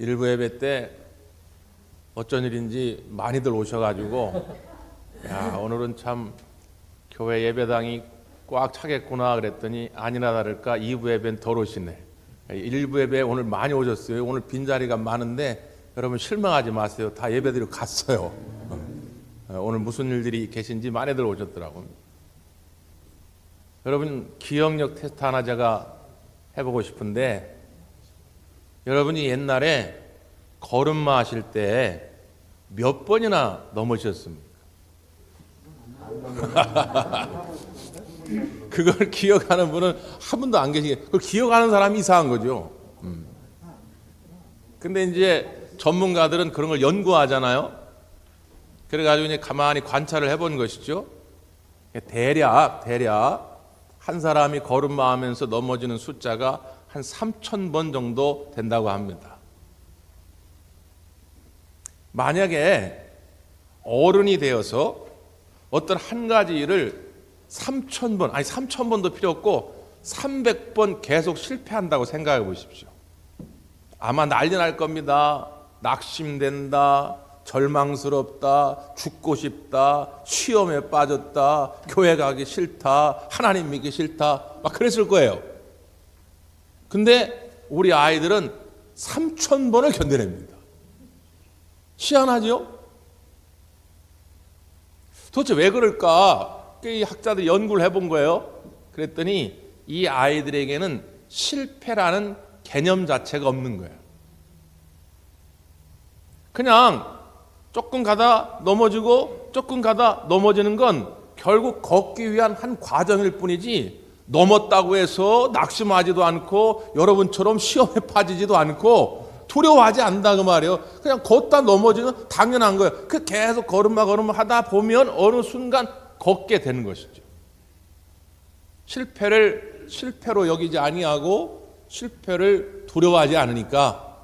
일부 예배 때 어쩐 일인지 많이들 오셔가지고 야 오늘은 참 교회 예배당이 꽉 차겠구나 그랬더니 아니나 다를까 2부 예배는 덜 오시네. 1부 예배 오늘 많이 오셨어요. 오늘 빈자리가 많은데 여러분 실망하지 마세요. 다 예배드리고 갔어요. 어, 오늘 무슨 일들이 계신지 많이들 오셨더라고요. 여러분 기억력 테스트 하나 제가 해보고 싶은데 여러분이 옛날에 걸음마 하실 때 몇 번이나 넘어지셨습니까? 그걸 기억하는 분은 한 분도 안 계시게 그걸 기억하는 사람이 이상한 거죠. 음. 근데 이제 전문가들은 그런 걸 연구하잖아요. 그래가지고 이제 가만히 관찰을 해본 것이죠. 대략 대략 한 사람이 걸음마 하면서 넘어지는 숫자가 한 3천 번 정도 된다고 합니다. 만약에 어른이 되어서 어떤 한 가지 일을 3천 번, 아니 3천 번도 필요 없고 300번 계속 실패한다고 생각해 보십시오. 아마 난리 날 겁니다. 낙심된다, 절망스럽다, 죽고 싶다, 시험에 빠졌다, 교회 가기 싫다, 하나님 믿기 싫다, 막 그랬을 거예요. 근데 우리 아이들은 3천 번을 견뎌냅니다. 희한하죠? 도대체 왜 그럴까? 이 학자들이 연구를 해본 거예요. 그랬더니 이 아이들에게는 실패라는 개념 자체가 없는 거예요. 그냥 조금 가다 넘어지고 조금 가다 넘어지는 건 결국 걷기 위한 한 과정일 뿐이지 넘었다고 해서 낙심하지도 않고 여러분처럼 시험에 빠지지도 않고 두려워하지 않는다 그 말이에요. 그냥 걷다 넘어지는 당연한 거예요. 그 계속 걸음마 걸음마 하다 보면 어느 순간 걷게 되는 것이죠. 실패를 실패로 여기지 아니하고 실패를 두려워하지 않으니까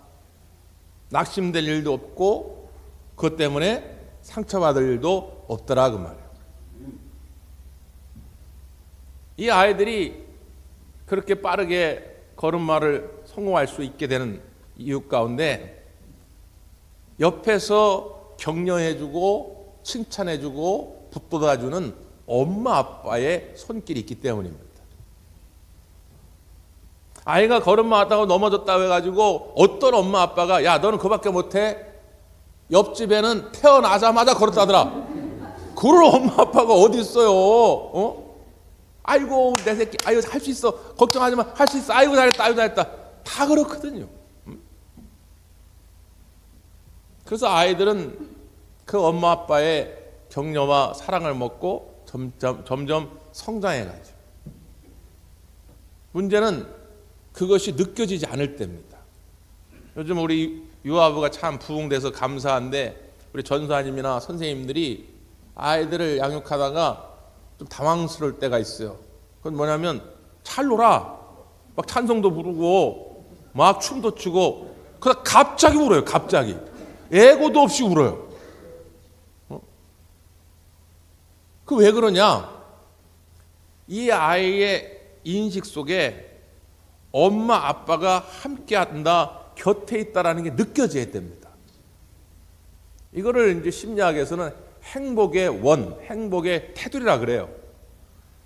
낙심될 일도 없고 그것 때문에 상처받을 일도 없더라 그 말이에요. 이 아이들이 그렇게 빠르게 걸음마를 성공할 수 있게 되는 이유 가운데 옆에서 격려해주고 칭찬해주고 붙돋아주는 엄마 아빠의 손길이 있기 때문입니다. 아이가 걸음마 하다가 넘어졌다고 해가지고 어떤 엄마 아빠가 야 너는 그밖에 못해 옆집에는 태어나자마자 걸었다더라. 그럴 엄마 아빠가 어디 있어요? 어? 아이고 내 새끼 아이고 할 수 있어 걱정하지 마 할 수 있어 아이고 잘했다 아이고 잘했다 다 그렇거든요. 그래서 아이들은 그 엄마 아빠의 격려와 사랑을 먹고 점점 점점 성장해 가죠. 문제는 그것이 느껴지지 않을 때입니다. 요즘 우리 유아부가 참 부흥돼서 감사한데 우리 전사님이나 선생님들이 아이들을 양육하다가 좀 당황스러울 때가 있어요. 그건 뭐냐면 잘 놀아. 막 찬송도 부르고 막 춤도 추고 그러다 갑자기 울어요. 갑자기. 예고도 없이 울어요. 어? 그왜 그러냐? 이 아이의 인식 속에 엄마 아빠가 함께 한다, 곁에 있다라는 게 느껴져야 됩니다. 이거를 이제 심리학에서는 행복의 원, 행복의 테두리라 그래요.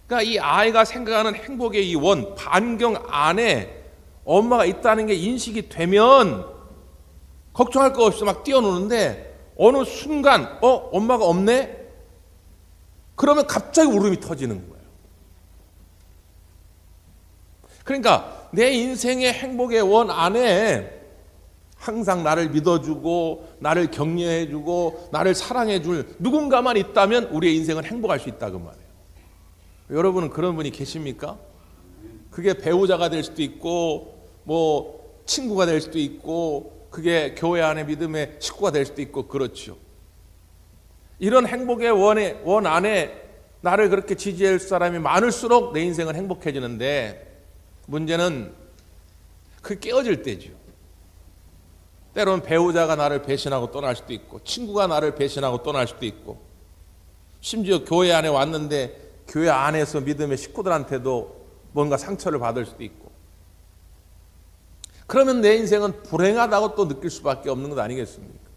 그러니까 이 아이가 생각하는 행복의 이 원, 반경 안에 엄마가 있다는 게 인식이 되면 걱정할 거 없이 막 뛰어노는데 어느 순간 어 엄마가 없네 그러면 갑자기 울음이 터지는 거예요. 그러니까 내 인생의 행복의 원 안에 항상 나를 믿어주고 나를 격려해주고 나를 사랑해줄 누군가만 있다면 우리의 인생은 행복할 수 있다 그 말이에요. 여러분은 그런 분이 계십니까? 그게 배우자가 될 수도 있고 뭐 친구가 될 수도 있고 그게 교회 안에 믿음의 식구가 될 수도 있고 그렇죠. 이런 행복의 원에, 원 안에 나를 그렇게 지지할 사람이 많을수록 내 인생은 행복해지는데 문제는 그 깨어질 때죠. 때로는 배우자가 나를 배신하고 떠날 수도 있고 친구가 나를 배신하고 떠날 수도 있고 심지어 교회 안에 왔는데 교회 안에서 믿음의 식구들한테도 뭔가 상처를 받을 수도 있고 그러면 내 인생은 불행하다고 또 느낄 수밖에 없는 것 아니겠습니까?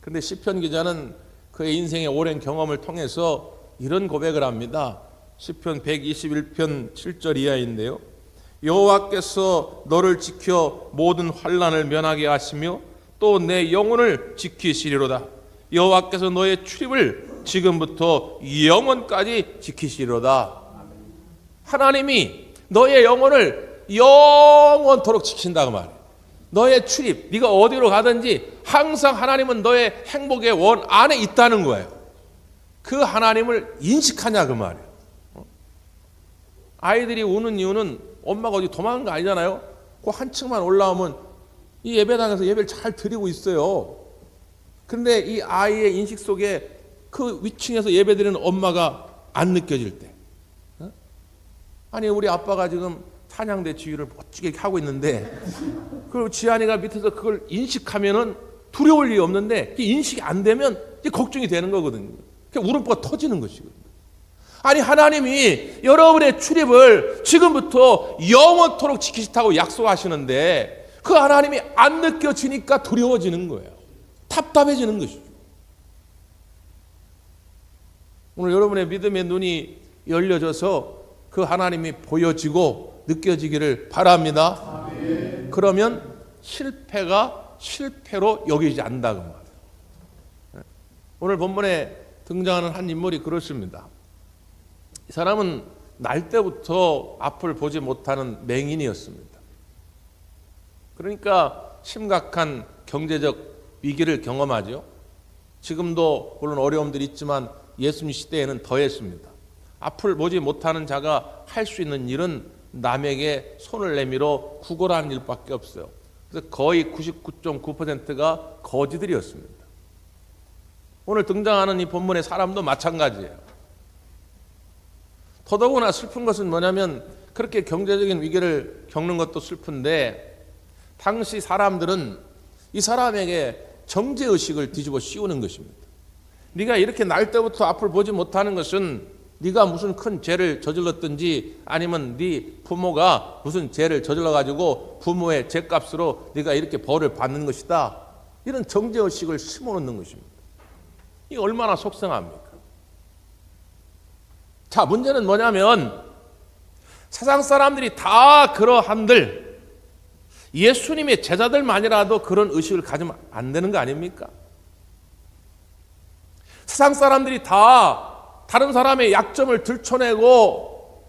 근데 시편 기자는 그의 인생의 오랜 경험을 통해서 이런 고백을 합니다. 시편 121편 7절 이하인데요. 여호와께서 너를 지켜 모든 환난을 면하게 하시며 또 내 영혼을 지키시리로다. 여호와께서 너의 출입을 지금부터 영원까지 지키시리로다. 하나님이 너의 영혼을 영원토록 지킨다고 말이에요. 너의 출입, 네가 어디로 가든지 항상 하나님은 너의 행복의 원 안에 있다는 거예요. 그 하나님을 인식하냐 그 말이에요. 어? 아이들이 우는 이유는 엄마가 어디 도망간 거 아니잖아요. 그 한층만 올라오면 이 예배당에서 예배를 잘 드리고 있어요. 근데 이 아이의 인식 속에 그 위층에서 예배 드리는 엄마가 안 느껴질 때. 어? 아니 우리 아빠가 지금 찬양대 지휘를 멋지게 하고 있는데 그리고 지한이가 밑에서 그걸 인식하면은 두려울 일이 없는데 인식이 안 되면 이제 걱정이 되는 거거든요. 그 울음보가 터지는 것이거든요. 아니 하나님이 여러분의 출입을 지금부터 영원토록 지키시다고 약속하시는데 그 하나님이 안 느껴지니까 두려워지는 거예요. 답답해지는 것이죠. 오늘 여러분의 믿음의 눈이 열려져서 그 하나님이 보여지고 느껴지기를 바랍니다. 그러면 실패가 실패로 여기지 않는다 그 말이에요. 오늘 본문에 등장하는 한 인물이 그렇습니다. 이 사람은 날 때부터 앞을 보지 못하는 맹인이었습니다. 그러니까 심각한 경제적 위기를 경험하죠. 지금도 물론 어려움들이 있지만 예수님 시대에는 더했습니다. 앞을 보지 못하는 자가 할 수 있는 일은 남에게 손을 내밀어 구걸하는 일밖에 없어요. 그래서 거의 99.9%가 거지들이었습니다. 오늘 등장하는 이 본문의 사람도 마찬가지예요. 더더구나 슬픈 것은 뭐냐면 그렇게 경제적인 위기를 겪는 것도 슬픈데 당시 사람들은 이 사람에게 정죄 의식을 뒤집어 씌우는 것입니다. 네가 이렇게 날 때부터 앞을 보지 못하는 것은 네가 무슨 큰 죄를 저질렀든지 아니면 네 부모가 무슨 죄를 저질러 가지고 부모의 죄값으로 네가 이렇게 벌을 받는 것이다. 이런 정죄 의식을 심어 놓는 것입니다. 이 얼마나 속상합니까? 자, 문제는 뭐냐면 세상 사람들이 다 그러한들 예수님의 제자들만이라도 그런 의식을 가지면 안 되는 거 아닙니까? 세상 사람들이 다 다른 사람의 약점을 들춰내고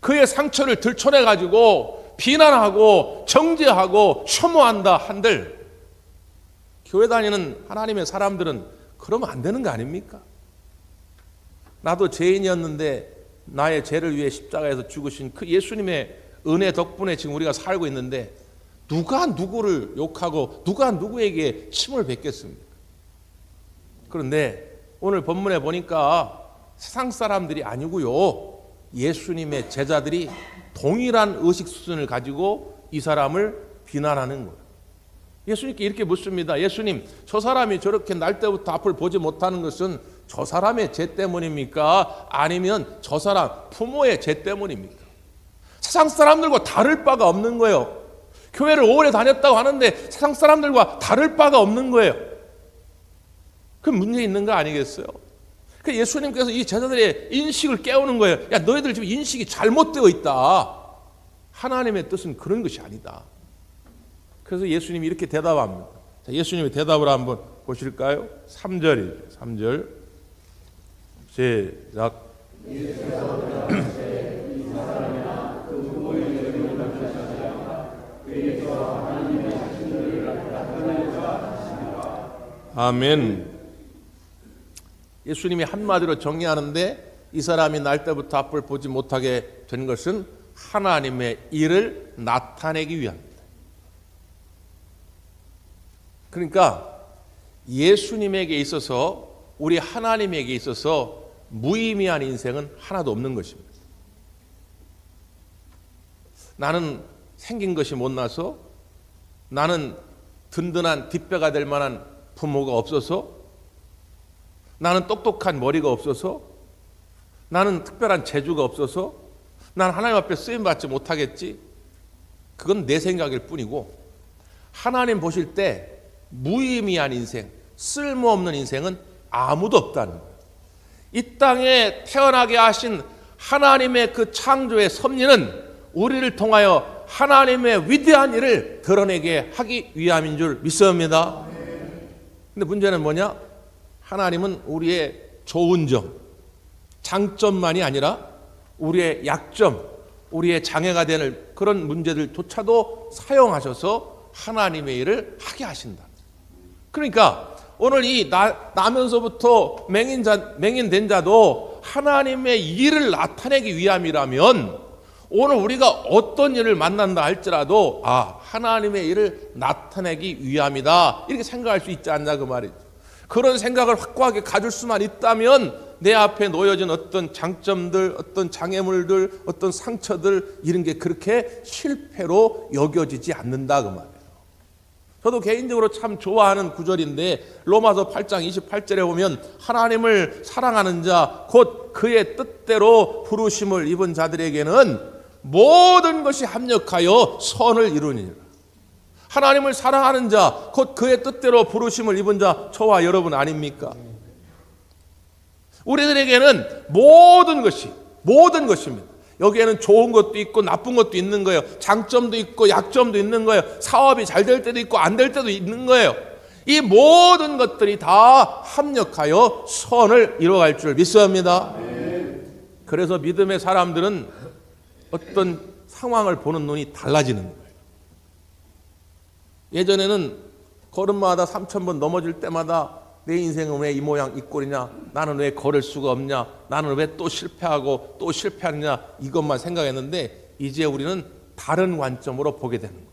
그의 상처를 들춰내 가지고 비난하고 정죄하고 혐오한다 한들 교회 다니는 하나님의 사람들은 그러면 안 되는 거 아닙니까? 나도 죄인이었는데 나의 죄를 위해 십자가에서 죽으신 그 예수님의 은혜 덕분에 지금 우리가 살고 있는데 누가 누구를 욕하고 누가 누구에게 침을 뱉겠습니까? 그런데 오늘 본문에 보니까 세상 사람들이 아니고요. 예수님의 제자들이 동일한 의식 수준을 가지고 이 사람을 비난하는 거예요. 예수님께 이렇게 묻습니다. 예수님, 저 사람이 저렇게 날 때부터 앞을 보지 못하는 것은 저 사람의 죄 때문입니까? 아니면 저 사람 부모의 죄 때문입니까? 세상 사람들과 다를 바가 없는 거예요. 교회를 오래 다녔다고 하는데 세상 사람들과 다를 바가 없는 거예요. 그 문제 있는 거 아니겠어요? 그 예수님께서 이 제자들의 인식을 깨우는 거예요. 야, 너희들 지금 인식이 잘못되어 있다. 하나님의 뜻은 그런 것이 아니다. 그래서 예수님이 이렇게 대답합니다. 자, 예수님의 대답을 한번 보실까요? 3절이죠. 3절. 시작. 아멘. 예수님이 한마디로 정리하는데 이 사람이 날 때부터 앞을 보지 못하게 된 것은 하나님의 일을 나타내기 위함입니다. 그러니까 예수님에게 있어서 우리 하나님에게 있어서 무의미한 인생은 하나도 없는 것입니다. 나는 생긴 것이 못나서 나는 든든한 뒷배가 될 만한 부모가 없어서 나는 똑똑한 머리가 없어서 나는 특별한 재주가 없어서 난 하나님 앞에 쓰임 받지 못하겠지. 그건 내 생각일 뿐이고 하나님 보실 때 무의미한 인생, 쓸모없는 인생은 아무도 없다는 거예요. 이 땅에 태어나게 하신 하나님의 그 창조의 섭리는 우리를 통하여 하나님의 위대한 일을 드러내게 하기 위함인 줄 믿습니다. 근데 문제는 뭐냐? 하나님은 우리의 좋은 점, 장점만이 아니라 우리의 약점, 우리의 장애가 되는 그런 문제들조차도 사용하셔서 하나님의 일을 하게 하신다. 그러니까 오늘 이 나, 나면서부터 맹인 자, 맹인된 자도 하나님의 일을 나타내기 위함이라면 오늘 우리가 어떤 일을 만난다 할지라도 아 하나님의 일을 나타내기 위함이다 이렇게 생각할 수 있지 않냐 그 말이죠. 그런 생각을 확고하게 가질 수만 있다면 내 앞에 놓여진 어떤 장점들, 어떤 장애물들, 어떤 상처들 이런 게 그렇게 실패로 여겨지지 않는다 그 말이에요. 저도 개인적으로 참 좋아하는 구절인데 로마서 8장 28절에 보면 하나님을 사랑하는 자 곧 그의 뜻대로 부르심을 입은 자들에게는 모든 것이 합력하여 선을 이루니라. 하나님을 사랑하는 자, 곧 그의 뜻대로 부르심을 입은 자, 저와 여러분 아닙니까? 우리들에게는 모든 것이, 모든 것입니다. 여기에는 좋은 것도 있고 나쁜 것도 있는 거예요. 장점도 있고 약점도 있는 거예요. 사업이 잘 될 때도 있고 안 될 때도 있는 거예요. 이 모든 것들이 다 합력하여 선을 이루어갈 줄 믿습니다. 그래서 믿음의 사람들은 어떤 상황을 보는 눈이 달라지는 거예요. 예전에는 걸음마다 3천 번 넘어질 때마다 내 인생은 왜 이 모양 이 꼴이냐? 나는 왜 걸을 수가 없냐? 나는 왜 또 실패하고 또 실패하느냐? 이것만 생각했는데 이제 우리는 다른 관점으로 보게 되는 거예요.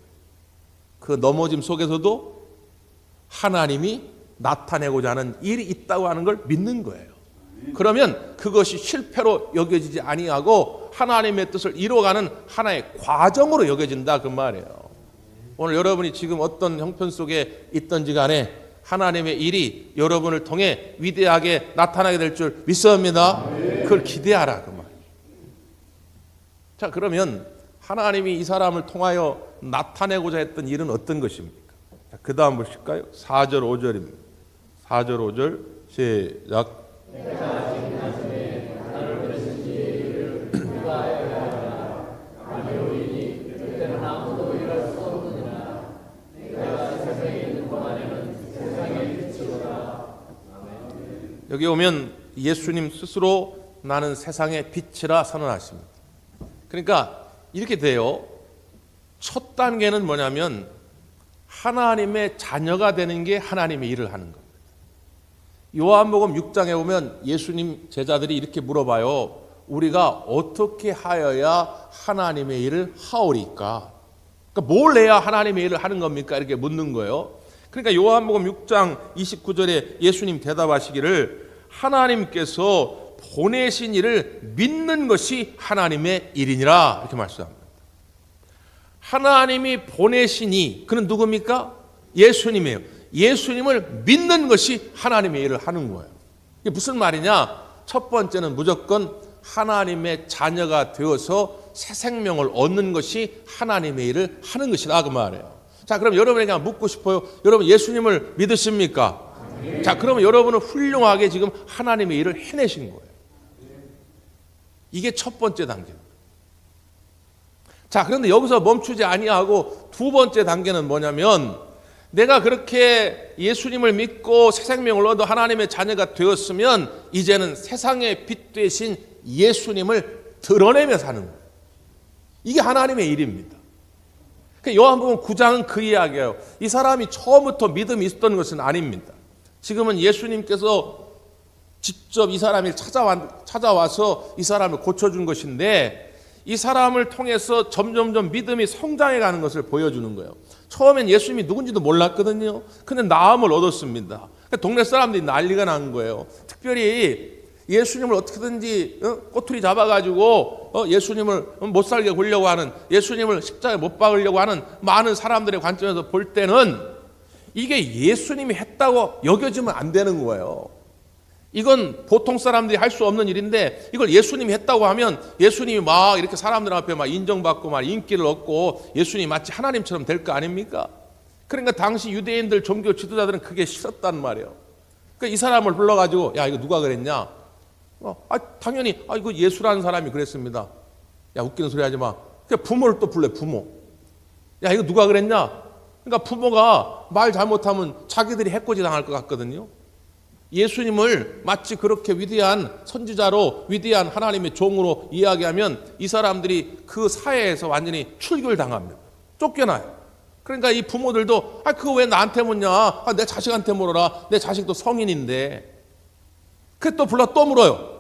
그 넘어짐 속에서도 하나님이 나타내고자 하는 일이 있다고 하는 걸 믿는 거예요. 그러면 그것이 실패로 여겨지지 아니하고 하나님의 뜻을 이루어가는 하나의 과정으로 여겨진다 그 말이에요. 오늘 여러분이 지금 어떤 형편 속에 있던지 간에 하나님의 일이 여러분을 통해 위대하게 나타나게 될 줄 믿습니다. 그걸 기대하라 그 말. 자 그러면 하나님이 이 사람을 통하여 나타내고자 했던 일은 어떤 것입니까? 그 다음 보실까요? 4절 5절입니다. 4절 5절 시작. 여기 오면 예수님 스스로 나는 세상의 빛이라 선언하십니다. 그러니까 이렇게 돼요. 첫 단계는 뭐냐면 하나님의 자녀가 되는 게 하나님의 일을 하는 겁니다. 요한복음 6장에 보면 예수님 제자들이 이렇게 물어봐요. 우리가 어떻게 하여야 하나님의 일을 하오리까? 그러니까 뭘 해야 하나님의 일을 하는 겁니까? 이렇게 묻는 거예요. 그러니까 요한복음 6장 29절에 예수님 대답하시기를 하나님께서 보내신 일을 믿는 것이 하나님의 일이니라 이렇게 말씀합니다. 하나님이 보내시니 그는 누굽니까? 예수님이에요. 예수님을 믿는 것이 하나님의 일을 하는 거예요. 이게 무슨 말이냐? 첫 번째는 무조건 하나님의 자녀가 되어서 새 생명을 얻는 것이 하나님의 일을 하는 것이다 그 말이에요. 자, 그럼 여러분에게 묻고 싶어요. 여러분 예수님을 믿으십니까? 자, 그러면 여러분은 훌륭하게 지금 하나님의 일을 해내신 거예요. 이게 첫 번째 단계입니다. 자, 그런데 여기서 멈추지 아니하고 두 번째 단계는 뭐냐면 내가 그렇게 예수님을 믿고 새 생명을 얻어 하나님의 자녀가 되었으면 이제는 세상의 빛 되신 예수님을 드러내며 사는 거예요. 이게 하나님의 일입니다. 그 요한복음 9장은 그 이야기예요. 이 사람이 처음부터 믿음이 있었던 것은 아닙니다. 지금은 예수님께서 직접 이 사람을 찾아와, 찾아와서 이 사람을 고쳐준 것인데 이 사람을 통해서 점점점 믿음이 성장해 가는 것을 보여주는 거예요. 처음엔 예수님이 누군지도 몰랐거든요. 근데 나음을 얻었습니다. 그러니까 동네 사람들이 난리가 난 거예요. 특별히 예수님을 어떻게든지 어? 꼬투리 잡아가지고 어? 예수님을 못 살게 굴려고 하는 예수님을 십자가에 못 박으려고 하는 많은 사람들의 관점에서 볼 때는 이게 예수님이 했다고 여겨지면 안 되는 거예요. 이건 보통 사람들이 할 수 없는 일인데 이걸 예수님이 했다고 하면 예수님이 막 이렇게 사람들 앞에 막 인정받고 막 인기를 얻고 예수님이 마치 하나님처럼 될 거 아닙니까? 그러니까 당시 유대인들 종교 지도자들은 그게 싫었단 말이에요. 그러니까 이 사람을 불러가지고 야 이거 누가 그랬냐? 어, 아 당연히 아 이거 예수라는 사람이 그랬습니다. 야 웃기는 소리 하지 마. 그 부모를 또 불러 부모. 야 이거 누가 그랬냐? 그러니까 부모가 말 잘못하면 자기들이 해코지 당할 것 같거든요. 예수님을 마치 그렇게 위대한 선지자로 위대한 하나님의 종으로 이야기하면 이 사람들이 그 사회에서 완전히 출결당합니다. 쫓겨나요. 그러니까 이 부모들도 아 그거 왜 나한테 묻냐? 아, 내 자식한테 물어라. 내 자식도 성인인데. 그 또 불러 또 물어요.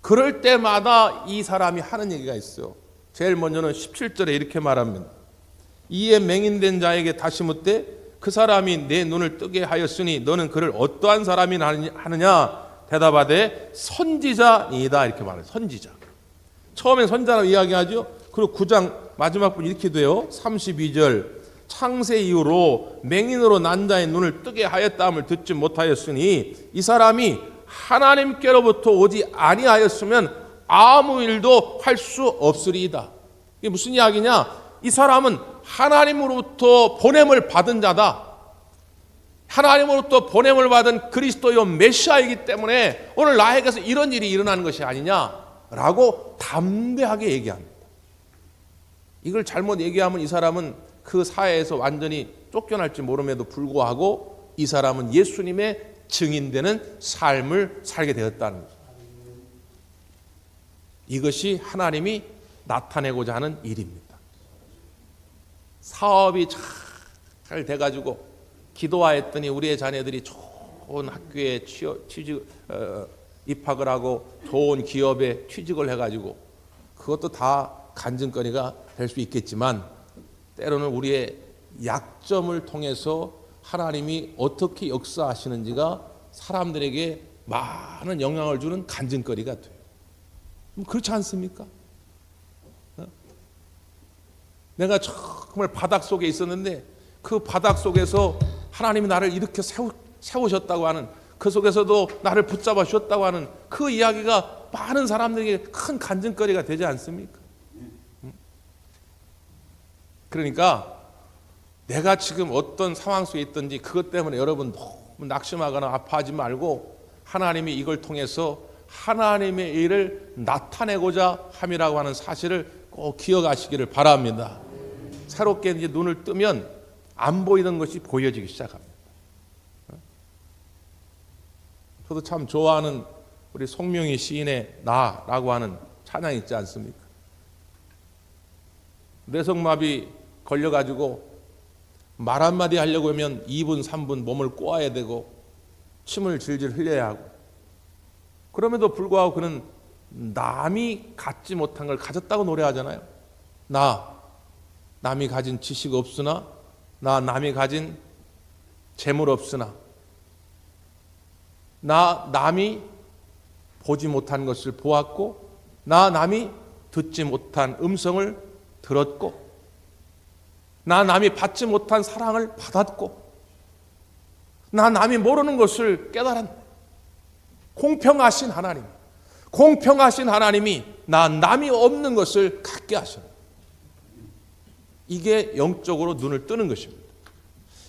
그럴 때마다 이 사람이 하는 얘기가 있어요. 제일 먼저는 17절에 이렇게 말합니다. 이에 맹인된 자에게 다시 묻되 그 사람이 내 눈을 뜨게 하였으니 너는 그를 어떠한 사람이 하느냐 대답하되 선지자이다 이렇게 말해요. 선지자. 처음엔 선지자라고 이야기하죠. 그리고 9장 마지막 분 이렇게 돼요. 32절 창세 이후로 맹인으로 난 자의 눈을 뜨게 하였다함을 듣지 못하였으니 이 사람이 하나님께로부터 오지 아니하였으면 아무 일도 할 수 없으리이다. 이게 무슨 이야기냐? 이 사람은 하나님으로부터 보냄을 받은 자다. 하나님으로부터 보냄을 받은 그리스도의 메시아이기 때문에 오늘 나에게서 이런 일이 일어나는 것이 아니냐라고 담대하게 얘기합니다. 이걸 잘못 얘기하면 이 사람은 그 사회에서 완전히 쫓겨날지 모름에도 불구하고 이 사람은 예수님의 증인되는 삶을 살게 되었다는. 이것이 하나님이 나타내고자 하는 일입니다. 사업이 잘 돼가지고 기도하였더니 우리의 자녀들이 좋은 학교에 취직, 어, 입학을 하고 좋은 기업에 취직을 해가지고 그것도 다 간증거리가 될 수 있겠지만 때로는 우리의 약점을 통해서 하나님이 어떻게 역사하시는지가 사람들에게 많은 영향을 주는 간증거리가 돼요. 그렇지 않습니까? 어? 내가 정말 바닥 속에 있었는데 그 바닥 속에서 하나님이 나를 이렇게 세우, 세우셨다고 하는 그 속에서도 나를 붙잡아 주셨다고 하는 그 이야기가 많은 사람들에게 큰 간증거리가 되지 않습니까? 그러니까 내가 지금 어떤 상황 속에 있든지 그것 때문에 여러분 너무 낙심하거나 아파하지 말고 하나님이 이걸 통해서 하나님의 일을 나타내고자 함이라고 하는 사실을 꼭 기억하시기를 바랍니다. 새롭게 이제 눈을 뜨면 안 보이던 것이 보여지기 시작합니다. 저도 참 좋아하는 우리 송명희 시인의 나라고 하는 찬양 있지 않습니까? 뇌성마비 걸려가지고 말 한마디 하려고 하면 2분, 3분 몸을 꼬아야 되고 침을 질질 흘려야 하고 그럼에도 불구하고 그는 남이 갖지 못한 걸 가졌다고 노래하잖아요. 나 남이 가진 지식 없으나 나 남이 가진 재물 없으나 나 남이 보지 못한 것을 보았고 나 남이 듣지 못한 음성을 들었고 나 남이 받지 못한 사랑을 받았고 나 남이 모르는 것을 깨달은 공평하신 하나님 공평하신 하나님이 나 남이 없는 것을 갖게 하셨다. 이게 영적으로 눈을 뜨는 것입니다.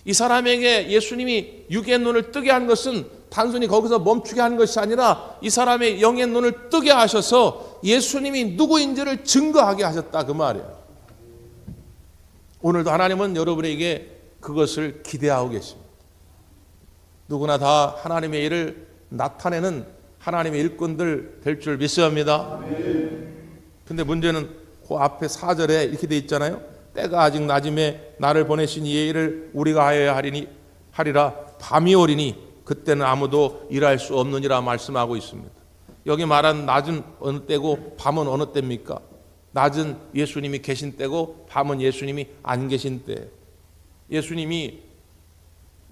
이 사람에게 예수님이 육의 눈을 뜨게 한 것은 단순히 거기서 멈추게 한 것이 아니라 이 사람의 영의 눈을 뜨게 하셔서 예수님이 누구인지를 증거하게 하셨다 그 말이에요. 오늘도 하나님은 여러분에게 그것을 기대하고 계십니다. 누구나 다 하나님의 일을 나타내는 하나님의 일꾼들 될 줄 믿습니다. 근데 문제는 그 앞에 4절에 이렇게 돼 있잖아요. 때가 아직 낮음에 나를 보내신 이 일을 우리가 하여야 하리니 하리라 밤이 오리니 그때는 아무도 일할 수 없느니라 말씀하고 있습니다. 여기 말한 낮은 어느 때고 밤은 어느 때입니까? 낮은 예수님이 계신 때고 밤은 예수님이 안 계신 때. 예수님이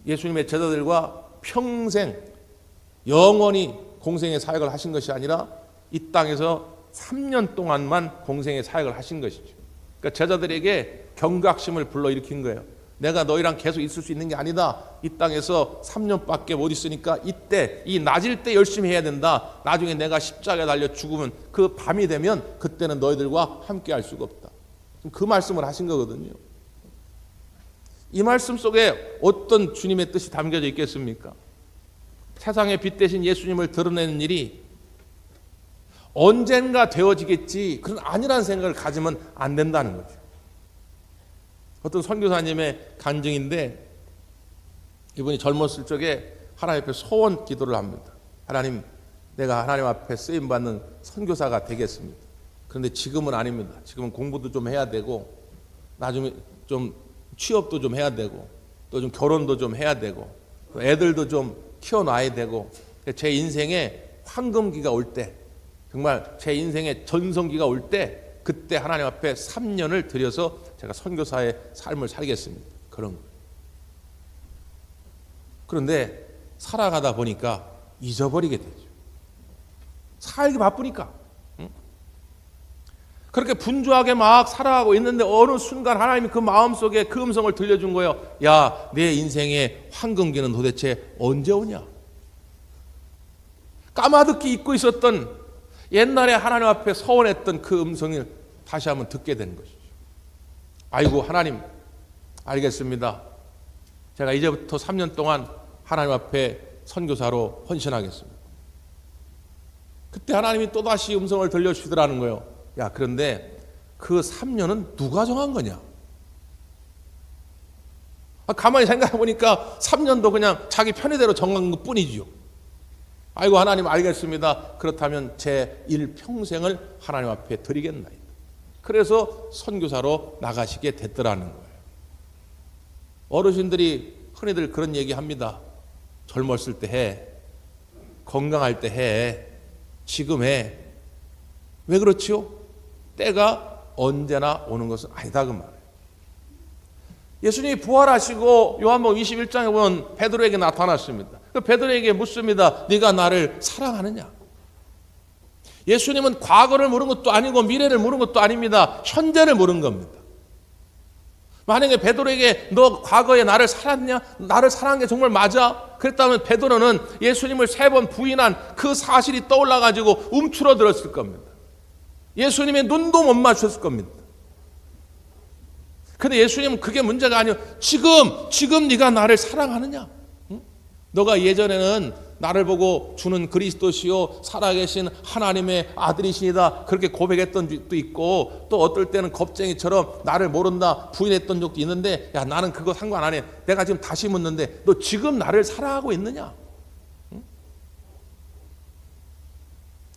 예수님의 제자들과 평생 영원히 공생의 사역을 하신 것이 아니라 이 땅에서 3년 동안만 공생의 사역을 하신 것이죠. 그러니까 제자들에게 경각심을 불러일으킨 거예요. 내가 너희랑 계속 있을 수 있는 게 아니다. 이 땅에서 3년밖에 못 있으니까 이때 이 낮일 때 열심히 해야 된다. 나중에 내가 십자가에 달려 죽으면 그 밤이 되면 그때는 너희들과 함께 할 수가 없다. 그 말씀을 하신 거거든요. 이 말씀 속에 어떤 주님의 뜻이 담겨져 있겠습니까? 세상의 빛 대신 예수님을 드러내는 일이 언젠가 되어지겠지 그런 아니라는 생각을 가지면 안 된다는 거죠. 어떤 선교사님의 간증인데 이분이 젊었을 적에 하나님 앞에 소원 기도를 합니다. 하나님, 내가 하나님 앞에 쓰임 받는 선교사가 되겠습니다. 그런데 지금은 아닙니다. 지금은 공부도 좀 해야 되고 나중에 좀 취업도 좀 해야 되고 또 좀 결혼도 좀 해야 되고 또 애들도 좀 키워놔야 되고 제 인생에 황금기가 올 때 정말 제 인생의 전성기가 올 때 그때 하나님 앞에 3년을 들여서 제가 선교사의 삶을 살겠습니다. 그런 거예요. 그런데 살아가다 보니까 잊어버리게 되죠. 살기 바쁘니까. 응? 그렇게 분주하게 막 살아가고 있는데 어느 순간 하나님이 그 마음속에 그 음성을 들려준 거예요. 야, 내 인생의 황금기는 도대체 언제 오냐? 까마득히 잊고 있었던 옛날에 하나님 앞에 서원했던 그 음성을 다시 한번 듣게 되는 것이죠. 아이고 하나님 알겠습니다. 제가 이제부터 3년 동안 하나님 앞에 선교사로 헌신하겠습니다. 그때 하나님이 또다시 음성을 들려주시더라는 거예요. 야, 그런데 그 3년은 누가 정한 거냐? 아, 가만히 생각해 보니까 3년도 그냥 자기 편의대로 정한 것 뿐이지요. 아이고, 하나님 알겠습니다. 그렇다면 제 일평생을 하나님 앞에 드리겠나이다. 그래서 선교사로 나가시게 됐더라는 거예요. 어르신들이 흔히들 그런 얘기 합니다. 젊었을 때 해. 건강할 때 해. 지금 해. 왜 그렇지요? 때가 언제나 오는 것은 아니다 그 말이에요. 예수님이 부활하시고 요한복음 21장에 보면 베드로에게 나타났습니다. 그 베드로에게 묻습니다. 네가 나를 사랑하느냐? 예수님은 과거를 물은 것도 아니고 미래를 물은 것도 아닙니다. 현재를 물은 겁니다. 만약에 베드로에게 너 과거에 나를 살았냐? 나를 사랑한 게 정말 맞아? 그랬다면 베드로는 예수님을 세 번 부인한 그 사실이 떠올라 가지고 움츠러들었을 겁니다. 예수님의 눈도 못 맞췄을 겁니다. 근데 예수님은 그게 문제가 아니요. 지금 지금 네가 나를 사랑하느냐? 응? 너가 예전에는 나를 보고 주는 그리스도시요 살아계신 하나님의 아들이시다 그렇게 고백했던 적도 있고 또 어떨 때는 겁쟁이처럼 나를 모른다 부인했던 적도 있는데 야 나는 그거 상관 안 해. 내가 지금 다시 묻는데 너 지금 나를 사랑하고 있느냐? 응?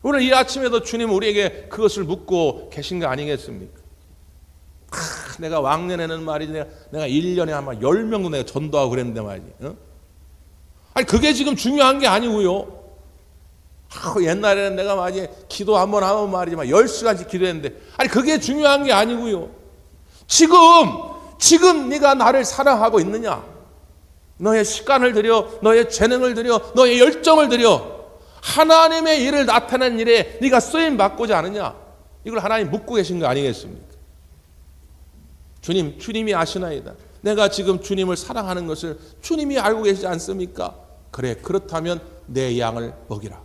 오늘 이 아침에도 주님 우리에게 그것을 묻고 계신 거 아니겠습니까? 아, 내가 왕년에는 말이지 내가, 내가 1년에 아마 10명도 내가 전도하고 그랬는데 말이지. 어? 아니 그게 지금 중요한 게 아니고요. 아, 옛날에는 내가 말이 기도 한 번 하면 말이지만 10시간씩 기도했는데 아니 그게 중요한 게 아니고요. 지금 지금 네가 나를 사랑하고 있느냐? 너의 시간을 들여 너의 재능을 들여 너의 열정을 들여 하나님의 일을 나타낸 일에 네가 쓰임 받고자 하느냐? 이걸 하나님 묻고 계신 거 아니겠습니까? 주님, 주님이 아시나이다. 내가 지금 주님을 사랑하는 것을 주님이 알고 계시지 않습니까? 그래 그렇다면 내 양을 먹이라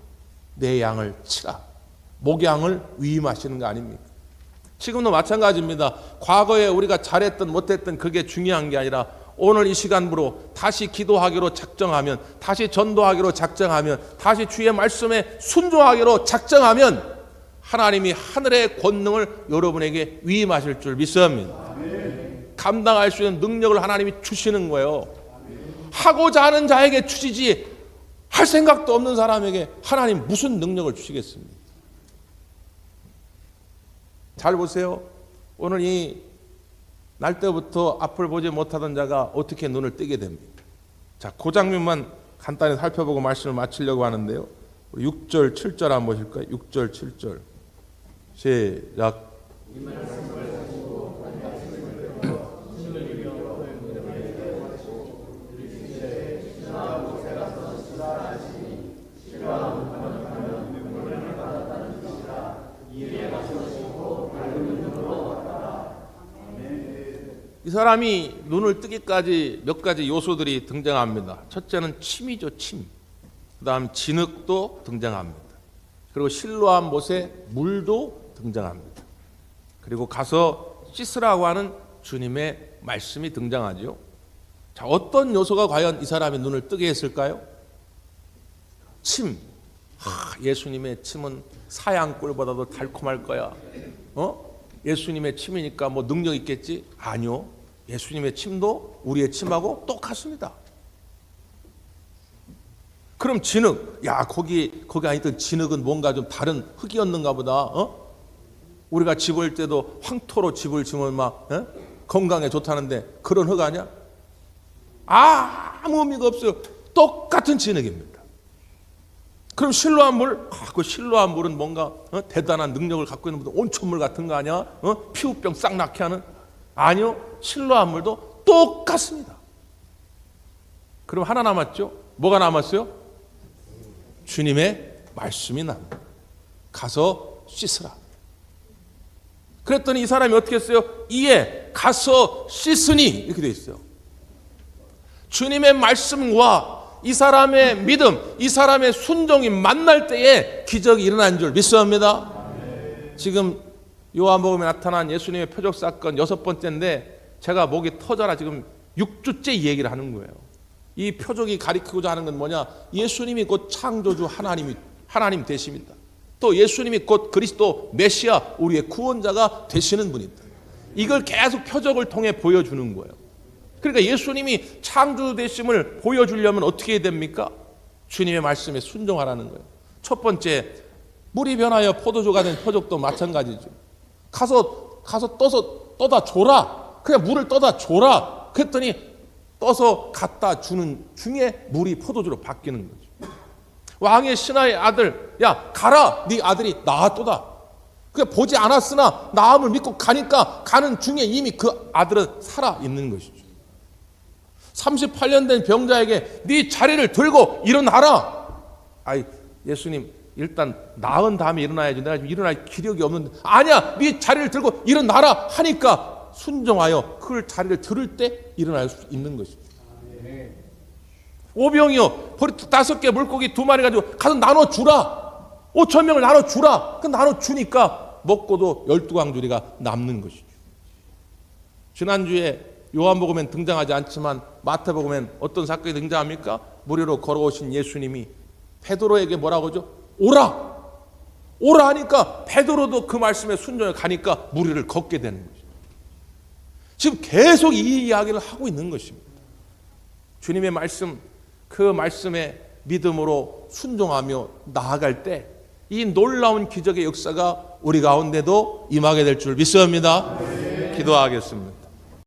내 양을 치라 목양을 위임하시는 거 아닙니까? 지금도 마찬가지입니다. 과거에 우리가 잘했던 못했던 그게 중요한 게 아니라 오늘 이 시간부로 다시 기도하기로 작정하면 다시 전도하기로 작정하면 다시 주의 말씀에 순종하기로 작정하면 하나님이 하늘의 권능을 여러분에게 위임하실 줄 믿습니다. 감당할 수 있는 능력을 하나님이 주시는 거예요. 하고자 하는 자에게 주시지 할 생각도 없는 사람에게 하나님 무슨 능력을 주시겠습니까? 잘 보세요. 오늘 이 날 때부터 앞을 보지 못하던 자가 어떻게 눈을 뜨게 됩니까? 자, 그 장면만 간단히 살펴보고 말씀을 마치려고 하는데요. 6절, 7절 한번 보실까요? 6절, 7절. 시작. 사람이 눈을 뜨기까지 몇 가지 요소들이 등장합니다. 첫째는 침이죠, 침. 그 다음 진흙도 등장합니다. 그리고 실로한 못에 물도 등장합니다. 그리고 가서 씻으라고 하는 주님의 말씀이 등장하죠. 자, 어떤 요소가 과연 이 사람의 눈을 뜨게 했을까요? 침. 하, 예수님의 침은 사양 꿀보다도 달콤할 거야. 어? 예수님의 침이니까 뭐 능력 있겠지? 아니요. 예수님의 침도 우리의 침하고 똑같습니다. 그럼 진흙, 야 거기 거기 아니던 진흙은 뭔가 좀 다른 흙이었는가 보다. 어? 우리가 집을 때도 황토로 집을 지으면 막 어? 건강에 좋다는데 그런 흙 아니야? 아무 의미가 없어요. 똑같은 진흙입니다. 그럼 실로한 물, 아, 그 실로한 물은 뭔가 어? 대단한 능력을 갖고 있는 온천물 같은 거 아니야? 어? 피부병 싹 낫게 하는? 아니요, 실로한 물도 똑같습니다. 그럼 하나 남았죠? 뭐가 남았어요? 주님의 말씀이 남니다. 가서 씻으라. 그랬더니 이 사람이 어떻게 했어요? 이에 가서 씻으니 이렇게 돼 있어요. 주님의 말씀과 이 사람의 믿음, 이 사람의 순종이 만날 때에 기적이 일어난 줄 믿습니다. 지금 요한복음에 나타난 예수님의 표적 사건 여섯 번째인데 제가 목이 터져라 지금 6주째 이 얘기를 하는 거예요. 이 표적이 가리키고자 하는 건 뭐냐? 예수님이 곧 창조주 하나님이 하나님 되십니다. 또 예수님이 곧 그리스도 메시아 우리의 구원자가 되시는 분이다. 이걸 계속 표적을 통해 보여주는 거예요. 그러니까 예수님이 창조 되심을 보여주려면 어떻게 해야 됩니까? 주님의 말씀에 순종하라는 거예요. 첫 번째, 물이 변하여 포도주가 된 표적도 마찬가지죠. 가서 가서 떠서 떠다 줘라. 그냥 물을 떠다 줘라. 그랬더니 떠서 갖다 주는 중에 물이 포도주로 바뀌는 거죠. 왕의 신하의 아들, 야 가라, 네 아들이 나았도다. 그 보지 않았으나 나음을 믿고 가니까 가는 중에 이미 그 아들은 살아 있는 것이죠. 38년 된 병자에게 네 자리를 들고 일어나라. 아이 예수님 일단 나은 다음에 일어나야지. 내가 지금 일어날 기력이 없는데 아니야. 네 자리를 들고 일어나라 하니까 순종하여 그 자리를 들을 때 일어날 수 있는 것이죠. 오병이요. 버리 다섯 개 물고기 두 마리 가지고 가서 나눠 주라. 5천 명을 나눠 주라. 그 나눠 주니까 먹고도 열두 광주리가 남는 것이죠. 지난주에 요한복음엔 등장하지 않지만 마태복음엔 어떤 사건이 등장합니까? 무료로 걸어오신 예수님이 베드로에게 뭐라고 하죠? 오라! 오라 하니까 베드로도 그 말씀에 순종해 가니까 무리를 걷게 되는 거죠. 지금 계속 이 이야기를 하고 있는 것입니다. 주님의 말씀, 그 말씀에 믿음으로 순종하며 나아갈 때 이 놀라운 기적의 역사가 우리 가운데도 임하게 될 줄 믿습니다. 기도하겠습니다.